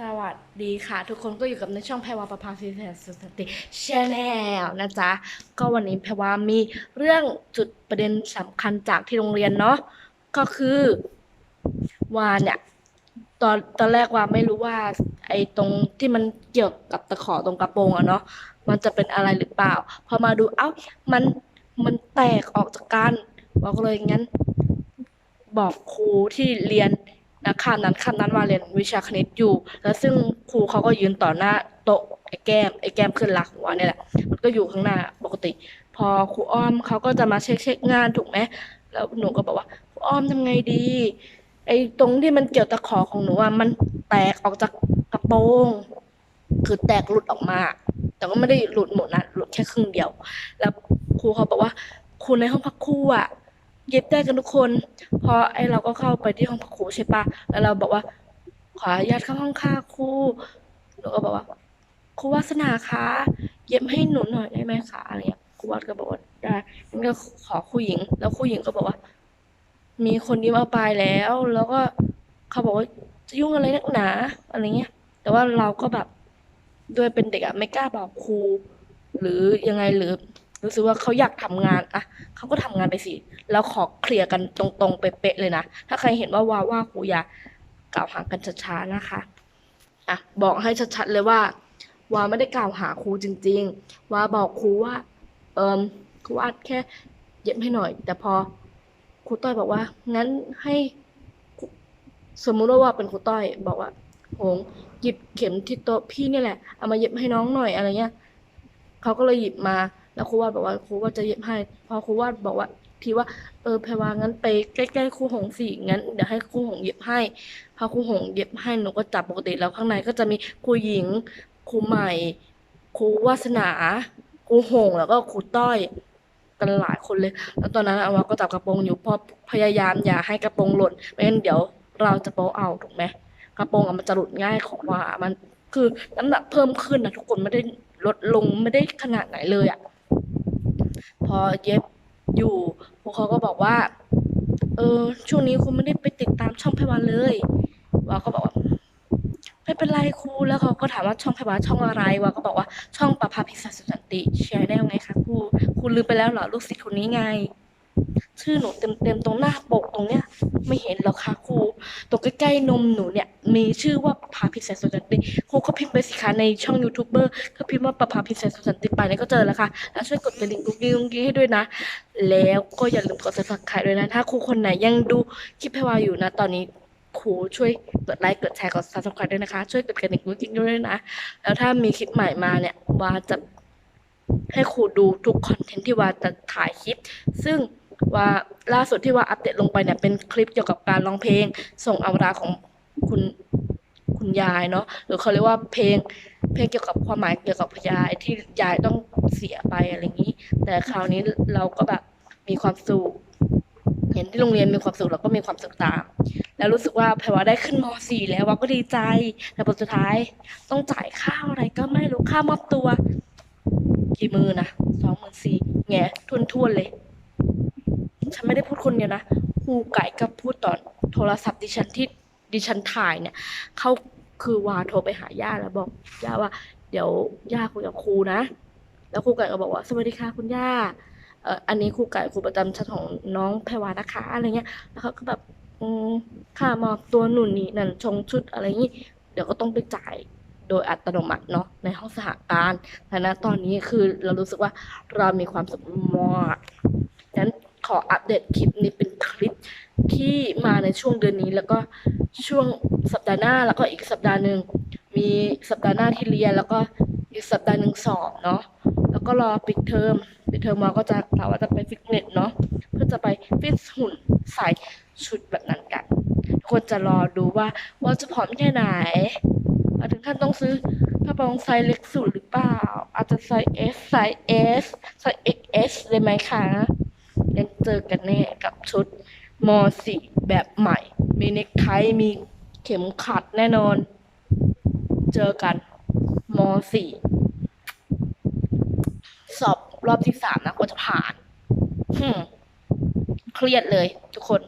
สวัสดีค่ะ ทุกคนก็อยู่กับในช่องแพรวาประภาซีแสนสุสติชแนลนะจ๊ะ ก็วันนี้แพรวามีเรื่องจุดประเด็นสำคัญจากที่โรงเรียนเนาะก็คือวาเนี่ยตอนตอนแรกว่าไม่รู้ว่า ไอ้ตรงที่มันเกี่ยวกับตะขอตรงกระโปรงอะเนาะมันจะเป็นอะไรหรือเปล่า พอมาดูเอ้ามันมันแตกออกจากกันวาก็เลยงั้น บอกครูที่เรียน นะคาบนั้นคาบนั้นว่าเรียนวิชาคณิตอยู่ แล้วซึ่งครูเขาก็ยืนต่อหน้าโต๊ะไอ้แก้มไอ้แก้มขึ้นหลักหัวเนี่ยแหละมันก็อยู่ข้างหน้าปกติ พอครูอ้อมเขาก็จะมาเช็คเช็คงานถูกไหมแล้วหนูก็บอกว่าครูอ้อมทำไงดี ไอ้ตรงที่มันเกี่ยวตะขอของหนูอะมันแตกออกจากกระโปรงคือแตกหลุดออกมา แต่ก็ไม่ได้หลุดหมดนะหลุดแค่ครึ่งเดียว แล้วครูเขาบอกว่าครูในห้องพักครูอะ เย็บได้กันทุกคน พอไอเราก็เข้าไปที่ห้องครูใช่ปะแล้วเราบอกว่า ขออนุญาตเข้าห้องค่ะครูหนูก็บอกว่าครูวาสนาคะเย็บให้หนูหน่อยได้ไหมคะอะไรเงี้ยครูวัดก็บอกว่าได้งั้นก็ขอครูหญิง แล้วครูหญิงก็บอกว่า มีคนยืมเอาไปแล้ว แล้วก็เขาบอกว่าจะยุ่งอะไรนักหนาอะไรเงี้ย แต่ว่าเราก็แบบด้วยเป็นเด็กอะไม่กล้าบอกครู หรือยังไงหรือ รู้สึกว่าเขาอยากทำงานอะเขาก็ทำงานไปสิแล้วขอเคลียร์กันตรงๆเป๊ะๆเลยนะถ้าใครเห็นว่าว่าว่าครูอย่ากล่าวหากันช้าๆนะคะอะบอกให้ชัดๆเลยว่า ว่าไม่ได้กล่าวหาครูจริง ๆ ว่าบอกครูว่าเอิมครูอัดแค่เย็บให้หน่อย แต่พอครูต้อยบอกว่า งั้นให้สมมุติว่าเป็นครูต้อย บอกว่าโหงหยิบเข็มที่โต๊ะพี่นี่แหละเอามาเย็บให้น้องหน่อยอะไรเงี้ยเขาก็เลยหยิบมา แล้วครูวาดบอกว่าครูวาดจะเย็บให้ พอครูวาดบอกว่าทีว่า เออแพรวางั้นไปใกล้ๆครูหงสิงั้นเดี๋ยวให้ครูหงเย็บให้ พอครูหงเย็บให้หนูก็จับปกติแล้วข้างในก็จะมีครูหญิงครูใหม่ครูวาสนาครูหงแล้วก็ครูต้อยกันหลายคนเลย แล้วตอนนั้นอาวาก็จับกระโปรงอยู่พอพยายามอย่าให้กระโปรงหล่นไม่งั้นเดี๋ยวเราจะโป๊เอาถูกไหมกระโปรงอะมันจะหลุดง่ายของว่ามันคือน้ำหนักเพิ่มขึ้นนะทุกคนไม่ได้ลดลงไม่ได้ขนาดไหนเลยอะ พอเย็บอยู่พวกเขาก็บอกว่า เออช่วงนี้ครูไม่ได้ไปติดตามช่องไพวันเลยวาก็บอกว่าไม่เป็นไรครูแล้วเขาก็ถามว่าช่องไพวันช่องอะไรวาก็บอกว่าช่องประภาพิศาสุสันติแชร์ได้ไงคะครูครูลืมไปแล้วเหรอลูกศิษย์คนนี้ไง ชื่อหนูเต็มๆตรงหน้าปกตรงเนี้ย ไม่เห็นหรอกค่ะครูตรงใกล้ๆนมหนูเนี่ย มีชื่อว่าประภาพิเศษสุสันติครูก็พิมพ์ไปสิคะในช่องยูทูบเบอร์ก็พิมพ์ว่าประภาพิเศษสุสันติไปเนี่ยก็เจอแล้วค่ะ แล้วช่วยกดกระดิ่งกุ๊กกิ๊กกุ๊กกิ๊กให้ด้วยนะ แล้วก็อย่าลืมกด subscribe ด้วยนะ ถ้าครูคนไหนยังดูคลิปให้วาอยู่นะ ตอนนี้ครูช่วยกดไลค์กดแชร์กด subscribe ด้วยนะคะ ช่วยกดกระดิ่งกุ๊กกิ๊กด้วยนะ แล้วถ้ามีคลิปใหม่มาเนี่ยวาจะให้ครูดูทุกคอนเทนต์ที่วาจะถ่ายคลิป ซึ่ง ว่าล่าสุดที่ว่าอัปเดตลงไปเนี่ยเป็นคลิปเกี่ยวกับการร้องเพลง ส่งอวราของคุณคุณยายเนาะหรือเขาเรียกว่าเพลงเพลงเกี่ยวกับความหมายเกี่ยวกับยายที่ยายต้องเสียไปอะไรอย่างนี้ แต่คราวนี้เราก็แบบมีความสุขเห็นที่โรงเรียนมีความสุขเราก็มีความสุขตาม แล้วรู้สึกว่าแพรว่าได้ขึ้นม .4 แล้วว่าก็ดีใจแต่ผลสุดท้ายต้องจ่ายค่าอะไรก็ไม่รู้ค่ามอบตัว กี่มือนะสองหมื่นสี่แง่ทุนทวนเลย ฉันไม่ได้พูดคนเดียวนะครูไก่ก็พูดตอนโทรศัพท์ดิฉันที่ดิฉันถ่ายเนี่ยเขาคือวาโทรไปหาย่าแล้วบอกย่าว่า เดี๋ยวย่าคุยกับครูนะ แล้วครูไก่ก็บอกว่าสวัสดีค่ะคุณย่าเอ่ออันนี้ครูไก่ครูประจำชั้นของน้องแพรวานะคะอะไรเงี้ยแล้วเขาก็แบบอืมค่ามอบตัวหนุนนี่นั่นชงชุดอะไรงี้ เดี๋ยวก็ต้องไปจ่ายโดยอัตโนมัติเนาะในห้องสหการแต่ณตอนนี้คือเรารู้สึกว่าเรามีความสุขมาก ขออัปเดตคลิปนี้เป็นคลิปที่มาในช่วงเดือนนี้ แล้วก็ช่วงสัปดาห์หน้าแล้วก็อีกสัปดาห์หนึ่งมีสัปดาห์หน้าที่เรียน แล้วก็อีกสัปดาห์หนึ่งสอบเนาะแล้วก็รอปิดเทอมปิดเทอมมาก็จะถามว่าจะไปฟิตเนสเนาะเพื่อจะไปฟิตหุ่นใส่ชุดแบบนั้นกันทุกคนจะรอดูว่าว่าจะผอมแค่ไหนมาถึงขั้นต้องซื้อกระโปรงไซส์เล็กสุดหรือเปล่า อาจจะไซส์ S ไซส์ S ไซส์ XS เลยไหมคะ เจอกันแน่กับชุดม .4 แบบใหม่ มีเน็กไทมีเข็มขัดแน่นอน เจอกันม .4 สอบรอบที่สามนะกว่าจะผ่านเครียดเลยทุกคน